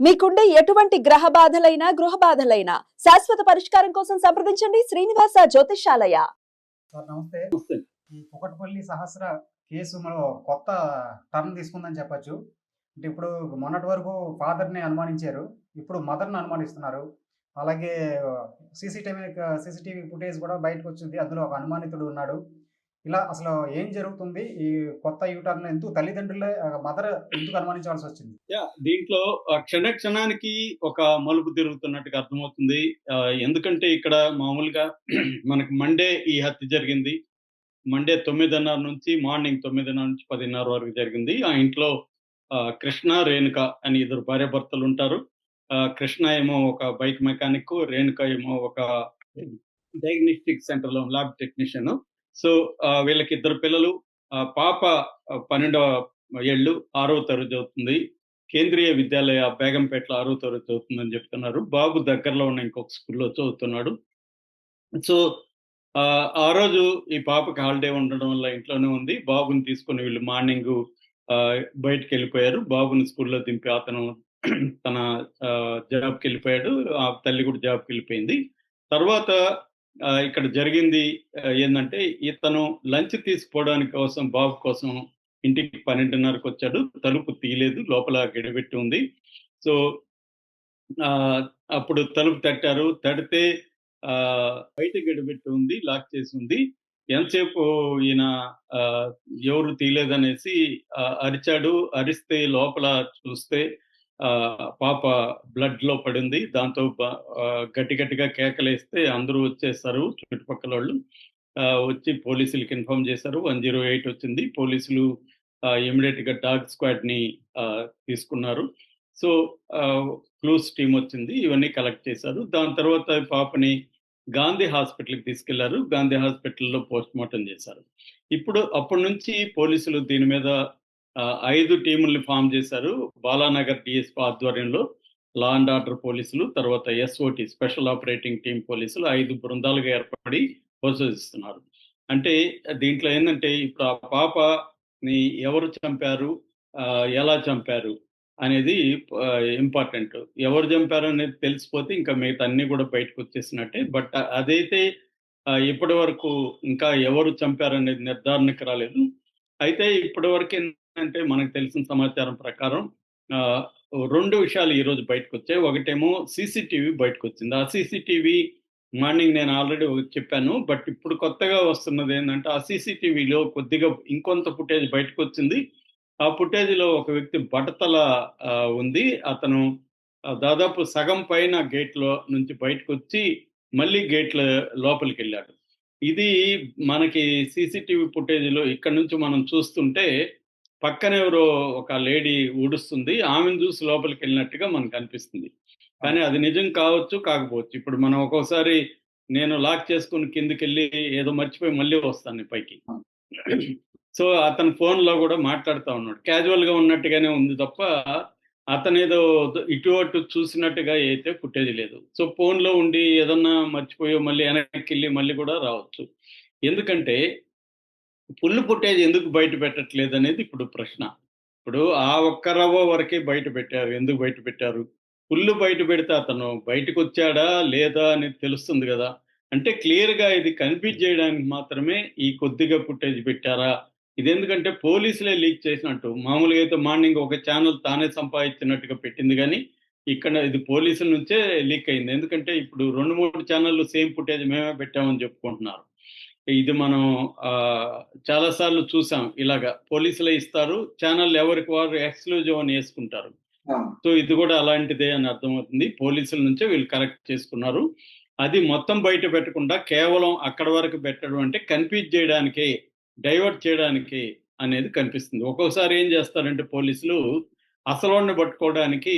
మీకుండే ఎటువంటి గ్రహ బాధలైనా గృహ బాధలైనా శాశ్వత పరిష్కారం కోసం సంప్రదించండి శ్రీనివాస జ్యోతిషాలయ. సార్ నమస్తే. ఈ కుకట్పల్లి సహస్ర కేసు మనం కొత్త టర్న్ తీసుకుందని చెప్పొచ్చు. అంటే ఇప్పుడు మొన్నటి వరకు ఫాదర్ని అనుమానించారు. ఇప్పుడు మదర్ని అనుమానిస్తున్నారు. అలాగే సీసీటీవీ సీసీటీవీ ఫుటేజ్ కూడా బయటకు వచ్చింది. అందులో ఒక అనుమానితుడు ఉన్నాడు. ఇలా అసలు ఏం జరుగుతుంది? ఈ కొత్త యూటర్న్ ఎందుకు తల్లిదండ్రులే మదర్ ఎందుకు అనుమానించాల్సి వచ్చింది? యా దీంట్లో క్షణ క్షణానికి ఒక మలుపు తిరుగుతున్నట్టుగా అర్థమవుతుంది. ఎందుకంటే ఇక్కడ మామూలుగా మనకు మండే ఈ హత్య జరిగింది. మండే తొమ్మిదిన్నర నుంచి మార్నింగ్ తొమ్మిదిన్నర నుంచి పదిన్నర వరకు జరిగింది. ఆ ఇంట్లో కృష్ణ రేణుక అని ఇద్దరు భార్యాభర్తలు ఉంటారు. ఆ, కృష్ణ ఏమో ఒక బైక్ మెకానిక్ రేణుక ఏమో ఒక డయాగ్నోస్టిక్ సెంటర్లో ల్యాబ్ టెక్నీషియన్. సో ఆ, వీళ్ళకి ఇద్దరు పిల్లలు ఆ, పాప పన్నెండవ ఏళ్ళు ఆరవ తరగతి అవుతుంది. కేంద్రీయ విద్యాలయ బేగంపేటలో ఆరో తరగతి అవుతుందని చెప్తున్నారు. బాబు దగ్గరలో ఉన్న ఇంకొక స్కూల్లో చదువుతున్నాడు. సో ఆ, రోజు ఈ పాపకి హాలిడే ఉండడం వల్ల ఇంట్లోనే ఉంది. బాబుని తీసుకొని వీళ్ళు మార్నింగ్ బయటకు వెళ్ళిపోయారు బాబుని స్కూల్లో దింపి అతను తన ఆ, జాబ్కి వెళ్ళిపోయాడు ఆ తల్లి కూడా జాబ్కి వెళ్ళిపోయింది తర్వాత ఇక్కడ జరిగింది ఏంటంటే ఇతను లంచ్ తీసుకోవడానికి కోసం బాబు కోసం ఇంటికి పన్నెండున్నరకు వచ్చాడు. తలుపు తీయలేదు లోపల గడిపెట్టి ఉంది. సో ఆ, అప్పుడు తలుపు తట్టారు. తడితే ఆ, బయట గడిపెట్టి ఉంది లాక్ చేసి ఉంది. ఎంతసేపు ఈయన ఎవరు తీయలేదనేసి అరిచాడు. అరిస్తే లోపల చూస్తే పాప బ్లడ్లో పడింది. దాంతో బ- గట్టి గట్టిగా కేకలేస్తే అందరూ వచ్చేస్తారు చుట్టుపక్కల వాళ్ళు ఆ, వచ్చి పోలీసులకి ఇన్ఫామ్ చేశారు. వన్ జీరో ఎయిట్ వచ్చింది. పోలీసులు ఇమీడియట్గా డాగ్ స్క్వాడ్ని తీసుకున్నారు. సో క్లూస్ టీమ్ వచ్చింది. ఇవన్నీ కలెక్ట్ చేశారు. దాని తర్వాత పాపని గాంధీ హాస్పిటల్కి తీసుకెళ్ళారు. గాంధీ హాస్పిటల్లో పోస్ట్ మార్టం చేశారు. ఇప్పుడు అప్పటి నుంచి పోలీసులు దీని మీద ఐదు టీముల్ని ఫామ్ చేశారు. బాలానగర్ డిఎస్పీ ఆధ్వర్యంలో లా అండ్ ఆర్డర్ పోలీసులు తర్వాత ఎస్ఓటి స్పెషల్ ఆపరేటింగ్ టీం పోలీసులు ఐదు బృందాలుగా ఏర్పడి పరిశోధిస్తున్నారు. అంటే దీంట్లో ఏంటంటే ఇప్పుడు ఆ పాపని ఎవరు చంపారు ఆ, ఎలా చంపారు అనేది ఇంపార్టెంట్ ఎవరు చంపారు అనేది తెలిసిపోతే ఇంకా మిగతా అన్ని కూడా బయటకు వచ్చేసినట్టే. బట్ అదైతే ఇప్పటి వరకు ఇంకా ఎవరు చంపారు అనేది నిర్ధారణకు రాలేదు. అయితే ఇప్పటి వరకు అంటే మనకు తెలిసిన సమాచారం ప్రకారం రెండు విషయాలు ఈ రోజు బయటకు వచ్చాయి ఒకటేమో సీసీటీవీ బయటకు వచ్చింది ఆ సీసీటీవీ మార్నింగ్ నేను ఆల్రెడీ చెప్పాను బట్ ఇప్పుడు కొత్తగా వస్తున్నది ఏంటంటే ఆ సీసీటీవీలో కొద్దిగా ఇంకొంత ఫుటేజ్ బయటకు వచ్చింది ఆ ఫుటేజ్లో ఒక వ్యక్తి బట్టతల ఉంది. అతను దాదాపు సగం పైన గేట్లో నుంచి బయటకు వచ్చి మళ్ళీ గేట్ల లోపలికి వెళ్ళాడు ఇది మనకి సీసీటీవీ ఫుటేజ్లో ఇక్కడ నుంచి మనం చూస్తుంటే పక్కన ఎవరో ఒక లేడీ ఊడుస్తుంది ఆమెను చూసి లోపలికి వెళ్ళినట్టుగా మనకు అనిపిస్తుంది. కానీ అది నిజం కావచ్చు కాకపోవచ్చు. ఇప్పుడు మనం ఒక్కోసారి నేను లాక్ చేసుకుని కిందికి వెళ్ళి ఏదో మర్చిపోయి మళ్ళీ వస్తాను పైకి. సో అతను ఫోన్లో కూడా మాట్లాడుతూ ఉన్నాడు. క్యాజువల్గా ఉన్నట్టుగానే ఉంది తప్ప అతను ఏదో ఇటు అటు చూసినట్టుగా అయితే ఫుటేజ్ లేదు. సో ఫోన్లో ఉండి ఏదన్నా మర్చిపోయో మళ్ళీ వెనక్కి వెళ్ళి మళ్ళీ కూడా రావచ్చు. ఎందుకంటే ఫుల్ పుట్టేది ఎందుకు బయట పెట్టట్లేదు అనేది ఇప్పుడు ప్రశ్న. ఇప్పుడు ఆ ఒక్క రవ్వ వరకే బయట పెట్టారు. ఎందుకు బయట పెట్టారు? ఫుల్ బయట పెడితే అతను బయటకు వచ్చాడా? లేదా? అనేది తెలుస్తుంది కదా. అంటే క్లియర్గా ఇది కనిపించేయడానికి చేయడానికి మాత్రమే ఈ కొద్దిగా ఫుటేజ్ పెట్టారా? ఇది ఎందుకంటే పోలీసులే లీక్ చేసినట్టు. మామూలుగా అయితే మార్నింగ్ ఒక ఛానల్ తానే సంపాదించినట్టుగా పెట్టింది కానీ ఇక్కడ ఇది పోలీసుల నుంచే లీక్ అయింది. ఎందుకంటే ఇప్పుడు రెండు మూడు ఛానళ్ళు సేమ్ ఫుటేజ్ మేమే పెట్టామని చెప్పుకుంటున్నారు. ఇది మనం చాలాసార్లు చూసాం ఇలాగా. పోలీసులే ఇస్తారు ఛానల్ ఎవరికి వారు ఎక్స్క్లూజివ్ అని వేసుకుంటారు. సో ఇది కూడా అలాంటిదే అని అర్థమవుతుంది. పోలీసుల నుంచే వీళ్ళు కరెక్ట్ చేసుకున్నారు. అది మొత్తం బయట పెట్టకుండా కేవలం అక్కడ వరకు పెట్టడం అంటే కన్ఫ్యూజ్ చేయడానికే డైవర్ట్ చేయడానికి అనేది కనిపిస్తుంది. ఒక్కోసారి ఏం చేస్తారంటే పోలీసులు అసలు పట్టుకోవడానికి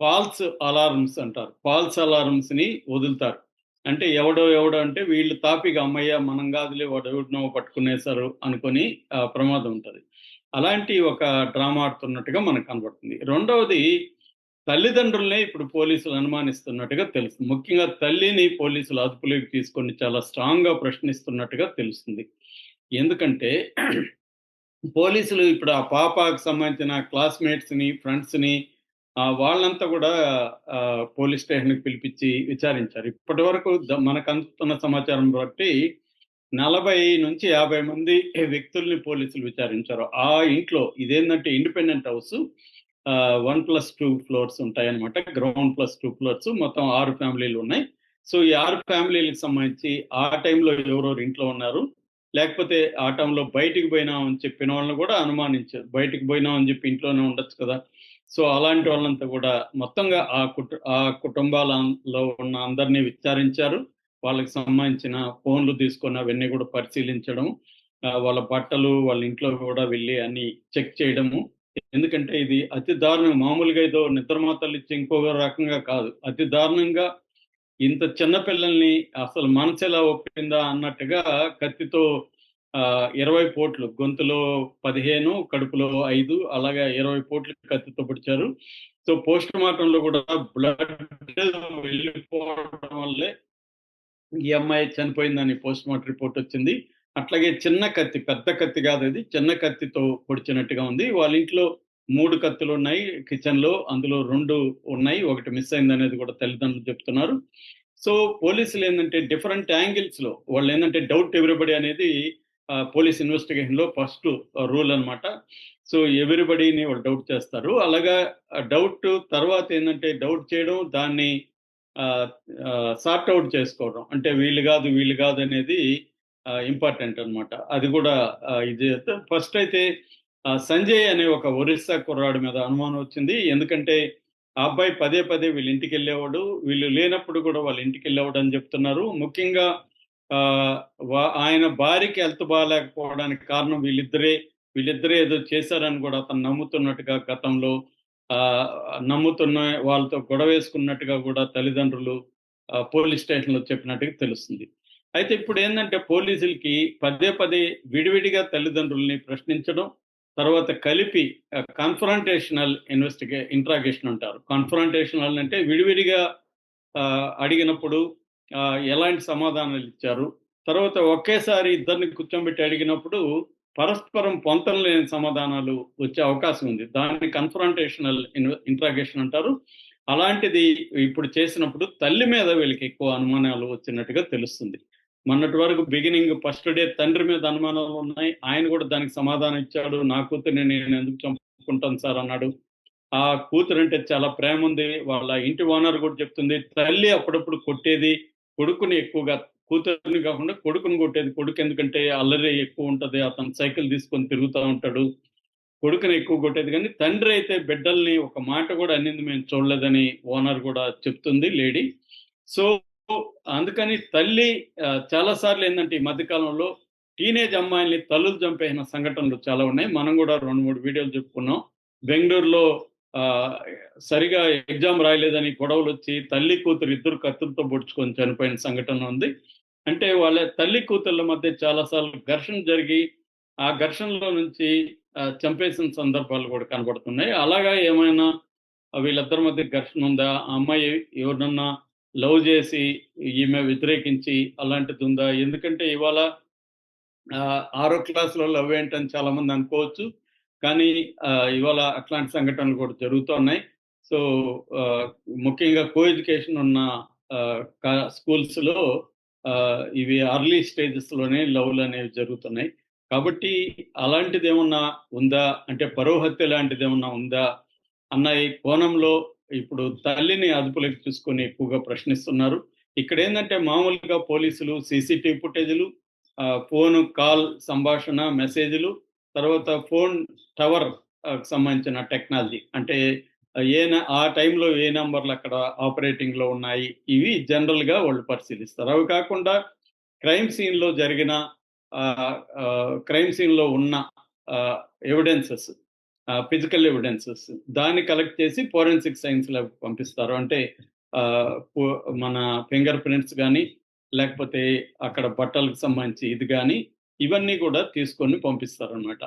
ఫాల్స్ అలారమ్స్ అంటారు. ఫాల్స్ అలారమ్స్ని వదులుతారు. అంటే ఎవడో ఎవడో అంటే వీళ్ళు తాపిక అమ్మయ్య మనం కాదులే వాడు ఎవడినో పట్టుకునేశారు అనుకొని ప్రమాదం ఉంటుంది. అలాంటి ఒక డ్రామా ఆడుతున్నట్టుగా మనకు కనబడుతుంది. రెండవది తల్లిదండ్రులనే ఇప్పుడు పోలీసులు అనుమానిస్తున్నట్టుగా తెలుస్తుంది. ముఖ్యంగా తల్లిని పోలీసులు అదుపులోకి తీసుకొని చాలా స్ట్రాంగ్గా ప్రశ్నిస్తున్నట్టుగా తెలుస్తుంది. ఎందుకంటే పోలీసులు ఇప్పుడు ఆ పాపకు సంబంధించిన క్లాస్మేట్స్ని ఫ్రెండ్స్ని వాళ్ళంతా కూడా ఆ, పోలీస్ స్టేషన్కి పిలిపించి విచారించారు. ఇప్పటి వరకు మనకు అందుతున్న సమాచారం బట్టి నలభై నుంచి యాభై మంది వ్యక్తుల్ని పోలీసులు విచారించారు. ఆ ఇంట్లో ఇదేంటంటే independent house one plus two floors ఉంటాయన్నమాట. గ్రౌండ్ ప్లస్ టూ ఫ్లోర్స్ మొత్తం ఆరు ఫ్యామిలీలు ఉన్నాయి. సో ఈ ఆరు ఫ్యామిలీలకు సంబంధించి ఆ టైంలో ఎవరెవరు ఇంట్లో ఉన్నారు లేకపోతే ఆ టైంలో బయటికి పోయినాం అని చెప్పిన వాళ్ళని కూడా అనుమానించారు. బయటికి పోయినాం అని చెప్పి ఇంట్లోనే ఉండొచ్చు కదా. సో అలాంటి వాళ్ళంతా కూడా మొత్తంగా ఆ కుటు ఆ కుటుంబాలలో ఉన్న అందరినీ విచారించారు. వాళ్ళకి సంబంధించిన ఫోన్లు తీసుకొని అవన్నీ కూడా పరిశీలించడం వాళ్ళ బట్టలు వాళ్ళ ఇంట్లో కూడా వెళ్ళి అన్ని చెక్ చేయడము. ఎందుకంటే ఇది అతి దారుణం. మామూలుగా ఏదో నిద్రమాతలు ఇచ్చి ఇంకొక రకంగా కాదు. అతి దారుణంగా ఇంత చిన్న పిల్లల్ని అసలు మనసు ఎలా ఒప్పిందా అన్నట్టుగా కత్తితో ఆ, ఇరవై పోట్లు గొంతులో పదిహేను కడుపులో ఐదు అలాగే ఇరవై పోట్లు కత్తితో పొడిచారు. సో పోస్ట్ మార్టంలో కూడా బ్లడ్ వెళ్ళిపోవడం వల్లే ఈ అమ్మాయి చనిపోయిందని పోస్ట్ మార్టం రిపోర్ట్ వచ్చింది. అట్లాగే చిన్న కత్తి పెద్ద కత్తి కాదు అది చిన్న కత్తితో పొడిచినట్టుగా ఉంది. వాళ్ళ ఇంట్లో మూడు కత్తులు ఉన్నాయి కిచెన్లో. అందులో రెండు ఉన్నాయి. ఒకటి మిస్ అయింది అనేది కూడా తల్లిదండ్రులు చెప్తున్నారు. సో పోలీసులు ఏంటంటే డిఫరెంట్ యాంగిల్స్లో వాళ్ళు ఏంటంటే డౌట్ ఎవ్రీబడి అనేది పోలీస్ ఇన్వెస్టిగేషన్లో ఫస్ట్ రూల్ అనమాట సో ఎవ్రీబడిని వాళ్ళు డౌట్ చేస్తారు. అలాగా డౌట్ తర్వాత ఏంటంటే డౌట్ చేయడం దాన్ని సార్ట్ అవుట్ చేసుకోవడం. అంటే వీళ్ళు కాదు వీళ్ళు కాదు అనేది ఇంపార్టెంట్ అన్నమాట. అది కూడా ఇది. ఫస్ట్ అయితే సంజయ్ అనే ఒక ఒరిస్సా కుర్రాడు మీద అనుమానం వచ్చింది. ఎందుకంటే ఆ అబ్బాయి పదే పదే వీళ్ళ ఇంటికి వెళ్ళేవాడు వీళ్ళు లేనప్పుడు కూడా వాళ్ళ ఇంటికి వెళ్ళేవాడు అని చెప్తున్నారు. ముఖ్యంగా ఆ, ఆయన భార్యకి హెల్త్ బాగాలేకపోవడానికి కారణం వీళ్ళిద్దరే వీళ్ళిద్దరే ఏదో చేశారని కూడా అతను నమ్ముతున్నట్టుగా గతంలో ఆ, నమ్ముతున్న వాళ్ళతో గొడవ వేసుకున్నట్టుగా కూడా తల్లిదండ్రులు పోలీస్ స్టేషన్లో చెప్పినట్టుగా తెలుస్తుంది. అయితే ఇప్పుడు ఏంటంటే పోలీసులకి పదే పదే విడివిడిగా తల్లిదండ్రుల్ని ప్రశ్నించడం తర్వాత కలిపి కన్ఫరంటేషనల్ ఇన్వెస్టిగే ఇంట్రాగేషన్ అంటారు. కన్ఫరంటేషనల్ అంటే విడివిడిగా అడిగినప్పుడు ఎలాంటి సమాధానాలు ఇచ్చారు. తర్వాత ఒకేసారి ఇద్దరిని కూర్చోబెట్టి అడిగినప్పుడు పరస్పరం పొంతం లేని సమాధానాలు వచ్చే అవకాశం ఉంది. దాన్ని కన్ఫరంటేషనల్ ఇంట్రాగేషన్ అంటారు. అలాంటిది ఇప్పుడు చేసినప్పుడు తల్లి మీద వీళ్ళకి ఎక్కువ అనుమానాలు వచ్చినట్టుగా తెలుస్తుంది. మొన్నటి వరకు బిగినింగ్ ఫస్ట్ డే తండ్రి మీద అనుమానాలు ఉన్నాయి. ఆయన కూడా దానికి సమాధానం ఇచ్చాడు. నా కూతురిని నేను ఎందుకు చంపుకుంటాను సార్ అన్నాడు. ఆ కూతురు అంటే చాలా ప్రేమ ఉంది. వాళ్ళ ఇంటి ఓనర్ కూడా చెప్తుంది తల్లి అప్పుడప్పుడు కొట్టేది కొడుకుని ఎక్కువగా కూతురుని కాకుండా కొడుకుని కొట్టేది కొడుకు ఎందుకంటే అల్లరి ఎక్కువ ఉంటది. అతను సైకిల్ తీసుకొని తిరుగుతూ ఉంటాడు. కొడుకుని ఎక్కువ కొట్టేది కానీ తండ్రి అయితే బిడ్డల్ని ఒక మాట కూడా అన్నింది మేము చూడలేదని ఓనర్ కూడా చెప్తుంది లేడీ. సో అందుకని తల్లి చాలాసార్లు చాలా సార్లు ఏంటంటే ఈ మధ్యకాలంలో టీనేజ్ అమ్మాయిల్ని తల్లులు చంపేసిన సంఘటనలు చాలా ఉన్నాయి. మనం కూడా రెండు మూడు వీడియోలు చెప్పుకున్నాం. బెంగళూరులో ఆ, సరిగా ఎగ్జామ్ రాయలేదని గొడవలు వచ్చి తల్లి కూతురు ఇద్దరు కత్తులతో పొడుచుకొని చనిపోయిన సంఘటన ఉంది. అంటే వాళ్ళ తల్లి కూతుర్ల మధ్య చాలాసార్లు ఘర్షణ జరిగి ఆ ఘర్షణలో నుంచి చంపేసిన సందర్భాలు కూడా కనబడుతున్నాయి. అలాగా ఏమైనా వీళ్ళిద్దరి మధ్య ఘర్షణ ఉందా? ఆ అమ్మాయి ఎవరినన్నా లవ్ చేసి ఈమె వ్యతిరేకించి అలాంటిది ఉందా? ఎందుకంటే ఇవాళ ఆరో క్లాస్లో లవ్ ఏంటని చాలా మంది అనుకోవచ్చు. కానీ ఇవాళ అట్లాంటి సంఘటనలు కూడా జరుగుతున్నాయి సో ముఖ్యంగా కో ఎడ్యుకేషన్ ఉన్న స్కూల్స్లో ఇవి అర్లీ స్టేజెస్లోనే లవ్లు అనేవి జరుగుతున్నాయి. కాబట్టి అలాంటిది ఏమన్నా ఉందా? అంటే పరోహత్య లాంటిది ఏమన్నా ఉందా? అన్న ఈ కోణంలో ఇప్పుడు తల్లిని అదుపులోకి తీసుకొని ఎక్కువగా ప్రశ్నిస్తున్నారు. ఇక్కడ ఏంటంటే మామూలుగా పోలీసులు సీసీటీవీ ఫుటేజ్లు ఆ, ఫోన్ కాల్ సంభాషణ మెసేజ్లు తర్వాత ఫోన్ టవర్ సంబంధించిన టెక్నాలజీ. అంటే ఏ న- ఆ టైంలో ఏ నంబర్లు అక్కడ ఆపరేటింగ్లో ఉన్నాయి ఇవి జనరల్గా వాళ్ళు పరిశీలిస్తారు. అవి కాకుండా క్రైమ్ సీన్లో జరిగిన క్రైమ్ సీన్లో ఉన్న ఎవిడెన్సెస్ ఫిజికల్ ఎవిడెన్సెస్ దాన్ని కలెక్ట్ చేసి ఫోరెన్సిక్ సైన్స్ ల్యాబ్ పంపిస్తారు. అంటే మన ఫింగర్ ప్రింట్స్ కానీ లేకపోతే అక్కడ బట్టలకు సంబంధించి ఇది కానీ ఇవన్నీ కూడా తీసుకొని పంపిస్తారు అనమాట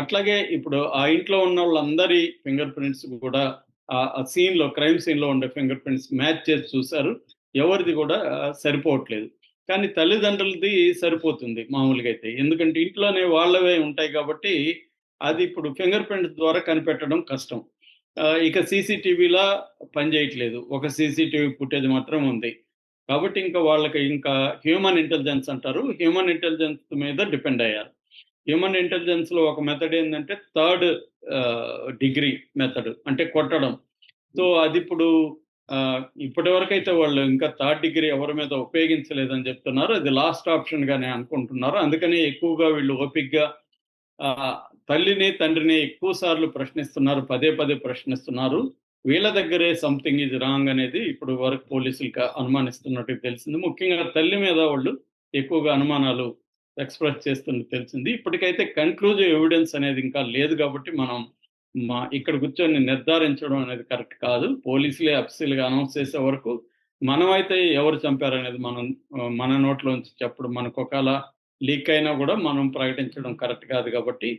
అట్లాగే ఇప్పుడు ఆ ఇంట్లో ఉన్న వాళ్ళందరి ఫింగర్ ప్రింట్స్ కూడా ఆ సీన్లో క్రైమ్ సీన్లో ఉండే ఫింగర్ ప్రింట్స్ మ్యాచ్ చేసి చూశారు. ఎవరిది కూడా సరిపోవట్లేదు. కానీ తల్లిదండ్రులది సరిపోతుంది మామూలుగా అయితే. ఎందుకంటే ఇంట్లోనే వాళ్ళవే ఉంటాయి కాబట్టి అది ఇప్పుడు ఫింగర్ ప్రింట్ ద్వారా కనిపెట్టడం కష్టం. ఇక సీసీటీవీలా పనిచేయట్లేదు ఒక సీసీటీవీ పుట్టేది మాత్రం ఉంది. కాబట్టి ఇంకా వాళ్ళకి ఇంకా హ్యూమన్ ఇంటెలిజెన్స్ అంటారు. హ్యూమన్ ఇంటెలిజెన్స్ మీద డిపెండ్ అయ్యారు. హ్యూమన్ ఇంటెలిజెన్స్లో ఒక మెథడ్ ఏంటంటే థర్డ్ డిగ్రీ మెథడ్ అంటే కొట్టడం. సో అది ఇప్పుడు ఇప్పటి వరకైతే వాళ్ళు ఇంకా థర్డ్ డిగ్రీ ఎవరి మీద ఉపయోగించలేదని చెప్తున్నారు. అది లాస్ట్ ఆప్షన్గానే అనుకుంటున్నారు. అందుకని ఎక్కువగా వీళ్ళు ఓపిక్గా తల్లిని తండ్రిని ఎక్కువ సార్లు ప్రశ్నిస్తున్నారు పదే పదే ప్రశ్నిస్తున్నారు. వీళ్ళ దగ్గరే సంథింగ్ ఇది రాంగ్ అనేది ఇప్పుడు వరకు పోలీసులకు అనుమానిస్తున్నట్టు తెలిసింది. ముఖ్యంగా తల్లి మీద వాళ్ళు ఎక్కువగా అనుమానాలు ఎక్స్ప్రెస్ చేస్తున్నట్టు తెలిసింది. ఇప్పటికైతే కన్క్లూజివ్ ఎవిడెన్స్ అనేది ఇంకా లేదు కాబట్టి మనం మా ఇక్కడ కూర్చొని నిర్ధారించడం అనేది కరెక్ట్ కాదు. పోలీసులే అఫీషియల్గా అనౌన్స్ చేసే వరకు మనమైతే ఎవరు చంపారనేది మనం మన నోట్లోంచి చెప్పడం మనకు ఒకవేళ లీక్ అయినా కూడా మనం ప్రకటించడం కరెక్ట్ కాదు కాబట్టి